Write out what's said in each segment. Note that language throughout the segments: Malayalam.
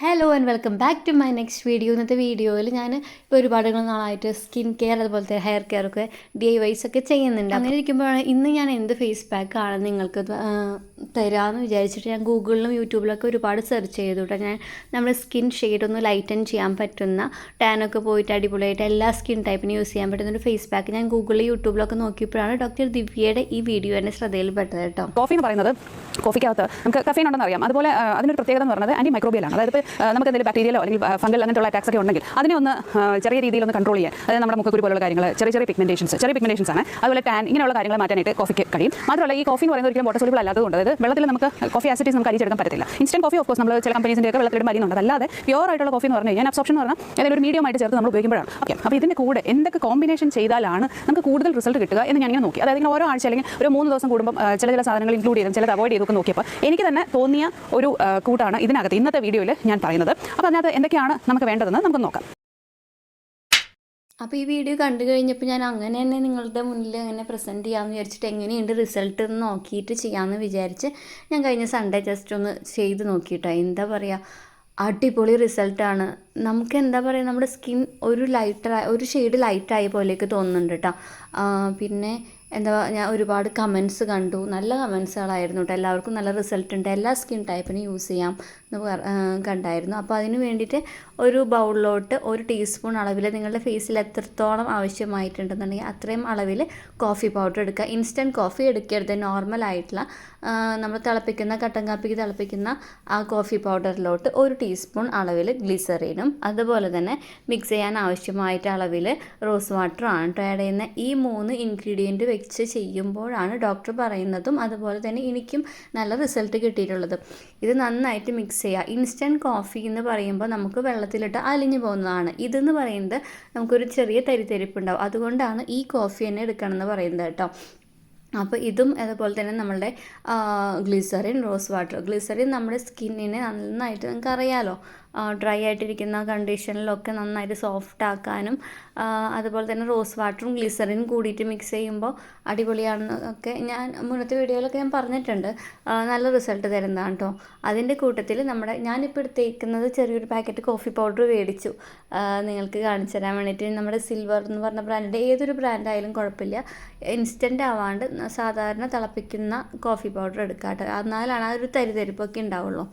Hello and welcome back to my next video ഇന്നത്തെ വീഡിയോയിൽ ഞാൻ ഇപ്പോൾ ഒരുപാട് നാളായിട്ട് സ്കിൻ കെയർ അതുപോലത്തെ ഹെയർ കെയർ ഒക്കെ ഡി ഐ വൈസ് ഒക്കെ ചെയ്യുന്നുണ്ട്. അങ്ങനെ ഇരിക്കുമ്പോഴാണ് ഇന്ന് ഞാൻ എന്ത് ഫേസ് പാക്ക് ആണ് നിങ്ങൾക്ക് തരാമെന്ന് വിചാരിച്ചിട്ട് ഞാൻ ഗൂഗിളിലും യൂട്യൂബിലൊക്കെ ഒരുപാട് സെർച്ച് ചെയ്തു കേട്ടോ ഞാൻ നമ്മുടെ സ്കിൻ ഷെയ്ഡ് ഒന്ന് ലൈറ്റൻ ചെയ്യാൻ പറ്റുന്ന ടാനൊക്കെ പോയിട്ട് അടിപൊളിയായിട്ട് എല്ലാ സ്കിൻ ടൈപ്പിനും യൂസ് ചെയ്യാൻ പറ്റുന്ന ഒരു ഫേസ് പാക്ക് ഞാൻ ഗൂഗിളിൽ യൂട്യൂബിലൊക്കെ നോക്കിയപ്പോഴാണ് ഡോക്ടർ ദിവ്യയുടെ ഈ വീഡിയോ എന്റെ ശ്രദ്ധയിൽപ്പെട്ടത് കേട്ടോ. കോഫി എന്ന് പറയുന്നത് കോഫിക്കകത്ത് നമുക്ക് കഫീൻ ഉണ്ടെന്ന് അറിയാം. അതുപോലെ അതിനൊരു പ്രത്യേകത എന്ന് പറയുന്നത് ആന്റി മൈക്രോബിയലാണ് അതായത് നമുക്ക് എന്തെങ്കിലും ബാക്ടീരിയലോ അല്ലെങ്കിൽ ഫംഗൽ അങ്ങനത്തെ അറ്റാക്സ് ഒക്കെ ഉണ്ടെങ്കിൽ അതിനെ ഒന്ന് ചെറിയ രീതിയിൽ ഒന്ന് കൺട്രോൾ ചെയ്യാൻ. അതായത് നമ്മുടെ മുഖക്കുരു പോലുള്ള കാര്യങ്ങൾ ചെറിയ ചെറിയ പിഗ്മെന്റേഷൻസ് ചെറിയ പിഗ്മെന്റേഷൻസ് ആണ്. അതുപോലെ ടാൻ ഇങ്ങനെയുള്ള കാര്യങ്ങൾ മാറ്റാനായിട്ട് കോഫിക്ക് കഴിയും. മാത്രമല്ല ഈ കോഫി എന്ന് പറയുന്നത് ഒരിക്കലും വാട്ടർ സോളിബിൾ അല്ലാത്തതുകൊണ്ട് അതായത് വെള്ളത്തിൽ നമുക്ക് കോഫി ആസിഡീസ് നമുക്ക് അരിച്ചെടുക്കാൻ പറ്റത്തില്ല. ഇൻസ്റ്റന്റ് കോഫി ഓഫ് കോഴ്സ് നമ്മൾ ചില കമ്പനീസിന്റെ ഒക്കെ വെള്ളത്തിലിട്ട് അല്ലാതെ പ്യോർ ആയിട്ടുള്ള കോഫി എന്ന് പറഞ്ഞു കഴിഞ്ഞാൽ അബ്സോപ്ഷൻ എന്ന് പറഞ്ഞാൽ ഏതെങ്കിലും ഒരു മീഡിയം ആയിട്ട് ചേർത്ത് നമ്മൾ ഉപയോഗിക്കുമ്പോഴാണ്. ഓക്കെ അപ്പോൾ ഇതിന്റെ കൂടെ എന്തൊക്കെ കോമ്പിനേഷൻ ചെയ്താലാണ് നമുക്ക് കൂടുതൽ റിസൾട്ട് കിട്ടുക എന്ന് ഞാൻ ഇങ്ങനെ നോക്കി. അതായത് ഇങ്ങനെ ഓരോ ആഴ്ച അല്ലെങ്കിൽ ഒരു മൂന്ന് ദിവസം കൂടുമ്പോൾ ചില ചില സാധനങ്ങൾ ഇൻക്ലൂഡ് ചെയ്തും ചിലത് അവോയ്ഡ് ചെയ്തൊക്കെ നോക്കിയപ്പോൾ എനിക്ക് തന്നെ തോന്നിയ ഒരു കൂട്ടാണ് ഇതിനകത്ത്. ഇന്നത്തെ വീഡിയോയിൽ ഞാൻ പറയുന്നത്. അപ്പോൾ അതിനകത്ത് എന്തൊക്കെയാണ് നമുക്ക് വേണ്ടതെന്ന് നമുക്ക് നോക്കാം. അപ്പോൾ ഈ വീഡിയോ കണ്ടു കഴിഞ്ഞപ്പോൾ ഞാൻ അങ്ങനെ തന്നെ നിങ്ങളുടെ മുന്നിൽ അങ്ങനെ പ്രസന്റ് ചെയ്യാമെന്ന് വിചാരിച്ചിട്ട് എങ്ങനെയുണ്ട് റിസൾട്ട് എന്ന് നോക്കിയിട്ട് ചെയ്യാമെന്ന് വിചാരിച്ച് ഞാൻ കഴിഞ്ഞ സൺഡേ ജസ്റ്റ് ഒന്ന് ചെയ്ത് നോക്കിയിട്ടോ. എന്താ പറയുക അടിപൊളി റിസൾട്ടാണ് നമുക്ക് എന്താ പറയുക നമ്മുടെ സ്കിൻ ഒരു ലൈറ്റർ ഒരു ഷെയ്ഡ് ലൈറ്റായ പോലെയൊക്കെ തോന്നുന്നുണ്ട് കേട്ടോ പിന്നെ എന്താ ഞാൻ ഒരുപാട് കമൻസ് കണ്ടു. നല്ല കമൻസുകളായിരുന്നു കേട്ടോ എല്ലാവർക്കും നല്ല റിസൾട്ട് ഉണ്ട്. എല്ലാ സ്കിൻ ടൈപ്പിനും യൂസ് ചെയ്യാം എന്ന് കണ്ടായിരുന്നു. അപ്പോൾ അതിന് വേണ്ടിയിട്ട് ഒരു ബൗളിലോട്ട് ഒരു ടീസ്പൂൺ അളവിൽ നിങ്ങളുടെ ഫേസിൽ എത്രത്തോളം ആവശ്യമായിട്ടുണ്ടെന്നുണ്ടെങ്കിൽ അത്രയും അളവിൽ കോഫി പൗഡർ എടുക്കുക. ഇൻസ്റ്റന്റ് കോഫി എടുക്കരുത്. നോർമലായിട്ടുള്ള നമ്മൾ തിളപ്പിക്കുന്ന കട്ടൻ കാപ്പിക്ക് തിളപ്പിക്കുന്ന ആ കോഫി പൗഡറിലോട്ട് ഒരു ടീസ്പൂൺ അളവിൽ ഗ്ലിസറിനും അതുപോലെ തന്നെ മിക്സ് ചെയ്യാൻ ആവശ്യമായിട്ട് അളവിൽ റോസ് വാട്ടർ ആണ് കേട്ടോ ആഡ് ചെയ്യുന്ന. ഈ മൂന്ന് ഇൻഗ്രീഡിയന്റ് വെച്ച് ചെയ്യുമ്പോഴാണ് ഡോക്ടർ പറയുന്നതും അതുപോലെ തന്നെ എനിക്കും നല്ല റിസൾട്ട് കിട്ടിയിട്ടുള്ളത്. ഇത് നന്നായിട്ട് മിക്സ് ചെയ്യുക ഇൻസ്റ്റന്റ് കോഫി എന്ന് പറയുമ്പോൾ നമുക്ക് വെള്ളത്തിലിട്ട് അലിഞ്ഞു പോകുന്നതാണ്. ഇതെന്ന് പറയുന്നത് നമുക്കൊരു ചെറിയ തരിതരിപ്പുണ്ടാവും. അതുകൊണ്ടാണ് ഈ കോഫി തന്നെ എടുക്കണം എന്ന് പറയുന്നത് കേട്ടോ. അപ്പോൾ ഇതും അതുപോലെ തന്നെ നമ്മളുടെ ഗ്ലിസറിൻ റോസ് വാട്ടർ ഗ്ലിസറിൻ നമ്മുടെ സ്കിന്നിനെ നന്നായിട്ട് നിങ്ങൾക്ക് അറിയാലോ ഡ്രൈ ആയിട്ടിരിക്കുന്ന കണ്ടീഷനിലൊക്കെ നന്നായിട്ട് സോഫ്റ്റ് ആക്കാനും അതുപോലെ തന്നെ റോസ് വാട്ടറും ഗ്ലിസറിനും കൂടിയിട്ട് മിക്സ് ചെയ്യുമ്പോൾ അടിപൊളിയാണെന്ന് ഒക്കെ ഞാൻ മുന്നത്തെ വീഡിയോയിലൊക്കെ ഞാൻ പറഞ്ഞിട്ടുണ്ട്. നല്ല റിസൾട്ട് തരുന്നതാണ് കേട്ടോ അതിന്റെ കൂട്ടത്തിൽ നമ്മുടെ ഞാനിപ്പോൾ എടുത്തേക്കുന്നത് ചെറിയൊരു പാക്കറ്റ് കോഫി പൗഡർ മേടിച്ചു. നിങ്ങൾക്ക് കാണിച്ചു തരാൻ വേണ്ടിയിട്ട് നമ്മുടെ സിൽവർ എന്ന് പറഞ്ഞ ബ്രാൻഡിന്റെ ഏതൊരു ബ്രാൻഡായാലും കുഴപ്പമില്ല. ഇൻസ്റ്റന്റ് ആവാണ്ട് സാധാരണ തിളപ്പിക്കുന്ന കോഫി പൗഡർ എടുക്കാം കേട്ടോ എന്നാലാണ് ആ ഒരു തരിതരിപ്പൊക്കെ ഉണ്ടാവുള്ളൂ.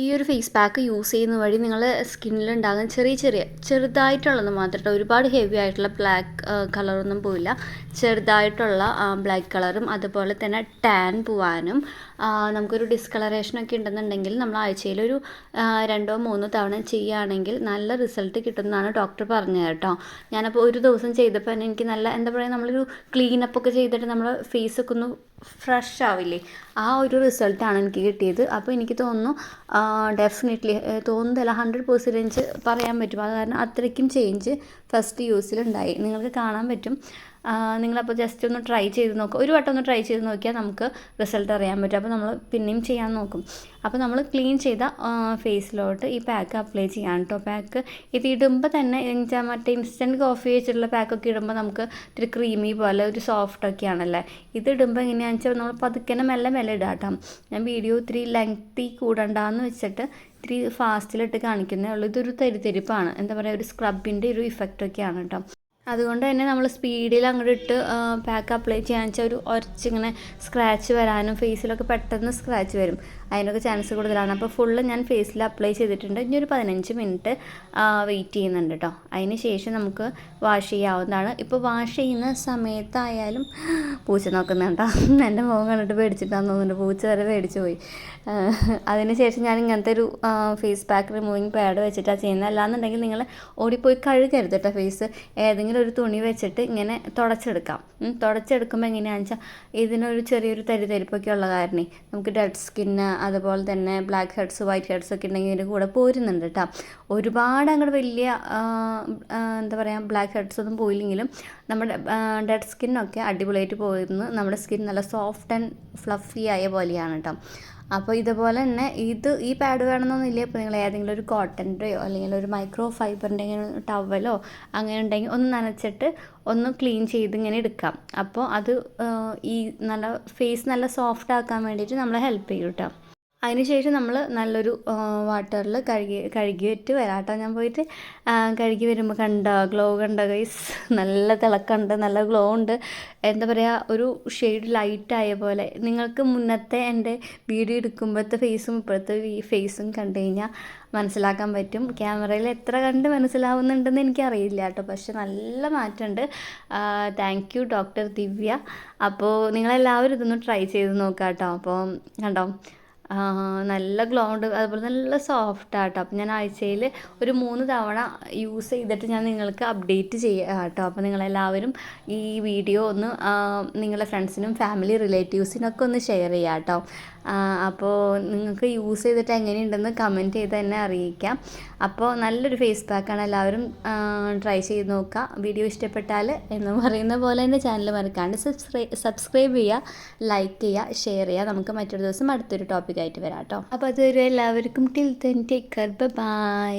ഈ ഒരു ഫേസ് പാക്ക് യൂസ് ചെയ്യുന്ന വഴി നിങ്ങൾ സ്കിന്നിൽ ഉണ്ടാകുന്ന ചെറിയ ചെറിയ ചെറുതായിട്ടുള്ളത് മാത്രം ഒരുപാട് ഹെവി ആയിട്ടുള്ള ബ്ലാക്ക് കളറൊന്നും പോവില്ല. ചെറുതായിട്ടുള്ള ബ്ലാക്ക് കളറും അതുപോലെ തന്നെ ടാൻ പോവാനും നമുക്കൊരു ഡിസ്കളറേഷനൊക്കെ ഉണ്ടെന്നുണ്ടെങ്കിൽ നമ്മൾ ആഴ്ചയിൽ ഒരു രണ്ടോ മൂന്നോ തവണ ചെയ്യുകയാണെങ്കിൽ നല്ല റിസൾട്ട് കിട്ടുമെന്നാണ് ഡോക്ടർ പറഞ്ഞത് കേട്ടോ. ഞാനപ്പോൾ ഒരു ദിവസം ചെയ്തപ്പോൾ തന്നെ എനിക്ക് നല്ല എന്താ പറയുക നമ്മളൊരു ക്ലീനപ്പ് ഒക്കെ ചെയ്തിട്ട് നമ്മുടെ ഫേസൊക്കെ ഒന്ന് ഫ്രഷ് ആവില്ലേ? ആ ഒരു റിസൾട്ടാണ് എനിക്ക് കിട്ടിയത്. അപ്പോൾ എനിക്ക് തോന്നുന്നു ഡെഫിനറ്റ്ലി തോന്നുന്നില്ല ഹൺഡ്രഡ് പെർസെന്റേജ് പറയാൻ പറ്റും. അത് കാരണം അത്രയ്ക്കും ചേഞ്ച് ഫസ്റ്റ് യൂസിലുണ്ടായി നിങ്ങൾക്ക് കാണാൻ പറ്റും. നിങ്ങളപ്പോൾ ജസ്റ്റ് ഒന്ന് ട്രൈ ചെയ്ത് നോക്കുക ഒരു വട്ടം ഒന്ന് ട്രൈ ചെയ്ത് നോക്കിയാൽ നമുക്ക് റിസൾട്ട് അറിയാൻ പറ്റും. അപ്പോൾ നമ്മൾ പിന്നെയും ചെയ്യാൻ നോക്കും. അപ്പോൾ നമ്മൾ ക്ലീൻ ചെയ്ത ഫേസിലോട്ട് ഈ പാക്ക് അപ്ലൈ ചെയ്യാൻ കേട്ടോ പാക്ക് ഇത് ഇടുമ്പോൾ തന്നെ എന്നുവെച്ചാൽ മറ്റേ ഇൻസ്റ്റന്റ് കോഫി വെച്ചിട്ടുള്ള പാക്കൊക്കെ ഇടുമ്പോൾ നമുക്ക് ഒരു ക്രീമി പോലെ ഒരു സോഫ്റ്റ് ഒക്കെ ആണല്ലേ? ഇത് ഇടുമ്പോൾ എങ്ങനെയാണെന്ന് വെച്ചാൽ നമ്മൾ പതുക്കനെ മെല്ലെ മെല്ലെ ഇടാം കേട്ടോ ഞാൻ വീഡിയോ ഇത്തിരി ലെങ്തി കൂടണ്ടാന്ന് വെച്ചിട്ട് ഇത്തിരി ഫാസ്റ്റിലിട്ട് കാണിക്കുന്നേ ഉള്ളൂ. ഇതൊരു തരിതരിപ്പാണ്. എന്താ പറയുക ഒരു സ്ക്രബിന്റെ ഒരു ഇഫക്റ്റൊക്കെയാണ് കേട്ടോ അതുകൊണ്ട് തന്നെ നമ്മൾ സ്പീഡിൽ അങ്ങോട്ട് ഇട്ട് പാക്ക് അപ്ലൈ ചെയ്യാന്ന് വെച്ചാൽ ഒരു ഉരച്ചിങ്ങനെ സ്ക്രാച്ച് വരാനും ഫേസിലൊക്കെ പെട്ടെന്ന് സ്ക്രാച്ച് വരും. അതിനൊക്കെ ചാൻസ് കൂടുതലാണ്. അപ്പോൾ ഫുള്ള് ഞാൻ ഫേസിൽ അപ്ലൈ ചെയ്തിട്ടുണ്ട്. ഇനി ഒരു പതിനഞ്ച് മിനിറ്റ് വെയിറ്റ് ചെയ്യുന്നുണ്ട് കേട്ടോ അതിന് ശേഷം നമുക്ക് വാഷ് ചെയ്യാവുന്നതാണ്. ഇപ്പോൾ വാഷ് ചെയ്യുന്ന സമയത്തായാലും പൂച്ച നോക്കുന്നുണ്ടോ എന്റെ മുഖം കണ്ടിട്ട് പേടിച്ചിട്ടാന്ന് തോന്നുന്നുണ്ട്. പൂച്ച വരെ പേടിച്ചു പോയി. അതിന് ശേഷം ഞാൻ ഇങ്ങനത്തെ ഒരു ഫേസ് പാക്ക് റിമൂവിങ് പാഡ് വെച്ചിട്ടാണ് ചെയ്യുന്നത് അല്ലാന്നുണ്ടെങ്കിൽ നിങ്ങൾ ഓടിപ്പോയി കഴുകരുത് കേട്ടോ ഫേസ് ഏതെങ്കിലും ഒരു തുണി വെച്ചിട്ട് ഇങ്ങനെ തുടച്ചെടുക്കാം. തുടച്ചെടുക്കുമ്പോൾ എങ്ങനെയാണെന്ന് വെച്ചാൽ ഇതിനൊരു ചെറിയൊരു തരിതരിപ്പൊക്കെ ഉള്ള കാരണേ. നമുക്ക് ഡെഡ് സ്കിന്ന് അതുപോലെ തന്നെ ബ്ലാക്ക് ഹെഡ്സ് വൈറ്റ് ഹെഡ്സ് ഒക്കെ ഉണ്ടെങ്കിൽ ഇതിന്റെ കൂടെ പോരുന്നുണ്ട് കേട്ടോ ഒരുപാട് അങ്ങോട്ട് വലിയ എന്താ പറയുക ബ്ലാക്ക് ഹെഡ്സ് ഒന്നും പോയില്ലെങ്കിലും നമ്മുടെ ഡെഡ് സ്കിന്നൊക്കെ അടിപൊളിയായിട്ട് പോയിരുന്നു. നമ്മുടെ സ്കിൻ നല്ല സോഫ്റ്റ് ആൻഡ് ഫ്ലഫി ആയ പോലെയാണ് കേട്ടോ അപ്പോൾ ഇതുപോലെ തന്നെ ഇത് ഈ പാഡ് വേണമെന്നൊന്നുമില്ല ഇപ്പോൾ നിങ്ങൾ ഏതെങ്കിലും ഒരു കോട്ടന്റെയോ അല്ലെങ്കിൽ ഒരു മൈക്രോ ഫൈബറിന്റെ ടവലോ അങ്ങനെ ഉണ്ടെങ്കിൽ ഒന്ന് നനച്ചിട്ട് ഒന്ന് ക്ലീൻ ചെയ്ത് ഇങ്ങനെ എടുക്കാം. അപ്പോൾ അത് ഈ നല്ല ഫേസ് നല്ല സോഫ്റ്റ് ആക്കാൻ വേണ്ടിയിട്ട് നമ്മളെ ഹെൽപ്പ് ചെയ്യും കേട്ടോ അതിനുശേഷം നമ്മൾ നല്ലൊരു വാട്ടറിൽ കഴുകി കഴുകി വരാം കേട്ടോ. ഞാൻ പോയിട്ട് കഴുകി വരുമ്പോൾ കണ്ട? ഗ്ലോ കണ്ട ഗൈസ് നല്ല തിളക്കമുണ്ട് നല്ല ഗ്ലോ ഉണ്ട്. എന്താ പറയുക ഒരു ഷെയ്ഡ് ലൈറ്റായ പോലെ. നിങ്ങൾക്ക് മുന്നത്തെ എന്റെ വീഡിയോ എടുക്കുമ്പോഴത്തെ ഫേസും ഇപ്പോഴത്തെ ഫേസും കണ്ടു കഴിഞ്ഞാൽ മനസ്സിലാക്കാൻ പറ്റും. ക്യാമറയിൽ എത്ര കണ്ട് മനസ്സിലാവുന്നുണ്ടെന്ന് എനിക്കറിയില്ല കേട്ടോ. പക്ഷെ നല്ല മാറ്റമുണ്ട്. Thank you doctor Divya. അപ്പോൾ നിങ്ങളെല്ലാവരും ഇതൊന്ന് ട്രൈ ചെയ്ത് നോക്കാം കേട്ടോ അപ്പോൾ കണ്ടോ? നല്ല ഗ്ലോ ഉണ്ട് അതുപോലെ നല്ല സോഫ്റ്റ് ആട്ടോ. അപ്പം ഞാൻ ആഴ്ചയിൽ ഒരു മൂന്ന് തവണ യൂസ് ചെയ്തിട്ട് ഞാൻ നിങ്ങൾക്ക് അപ്ഡേറ്റ് ചെയ്യാം കേട്ടോ അപ്പോൾ നിങ്ങളെല്ലാവരും ഈ വീഡിയോ ഒന്ന് നിങ്ങളുടെ ഫ്രണ്ട്സിനും ഫാമിലി റിലേറ്റീവ്സിനൊക്കെ ഒന്ന് ഷെയർ ചെയ്യാം കേട്ടോ അപ്പോൾ നിങ്ങൾക്ക് യൂസ് ചെയ്തിട്ട് എങ്ങനെയുണ്ടെന്ന് കമന്റ് ചെയ്ത് തന്നെ അറിയിക്കാം. അപ്പോൾ നല്ലൊരു ഫേസ് പാക്കാണ് എല്ലാവരും ട്രൈ ചെയ്ത് നോക്കുക വീഡിയോ ഇഷ്ടപ്പെട്ടാൽ എന്ന് പറയുന്ന പോലെ തന്നെ ചാനൽ മറക്കാണ്ട് സബ്സ്ക്രൈ സബ്സ്ക്രൈബ് ചെയ്യുക ലൈക്ക് ചെയ്യുക ഷെയർ ചെയ്യുക നമുക്ക് മറ്റൊരു ദിവസം അടുത്തൊരു ടോപ്പിക്കായിട്ട് വരാം കേട്ടോ അപ്പോൾ അതുവരെ എല്ലാവർക്കും till then take care bye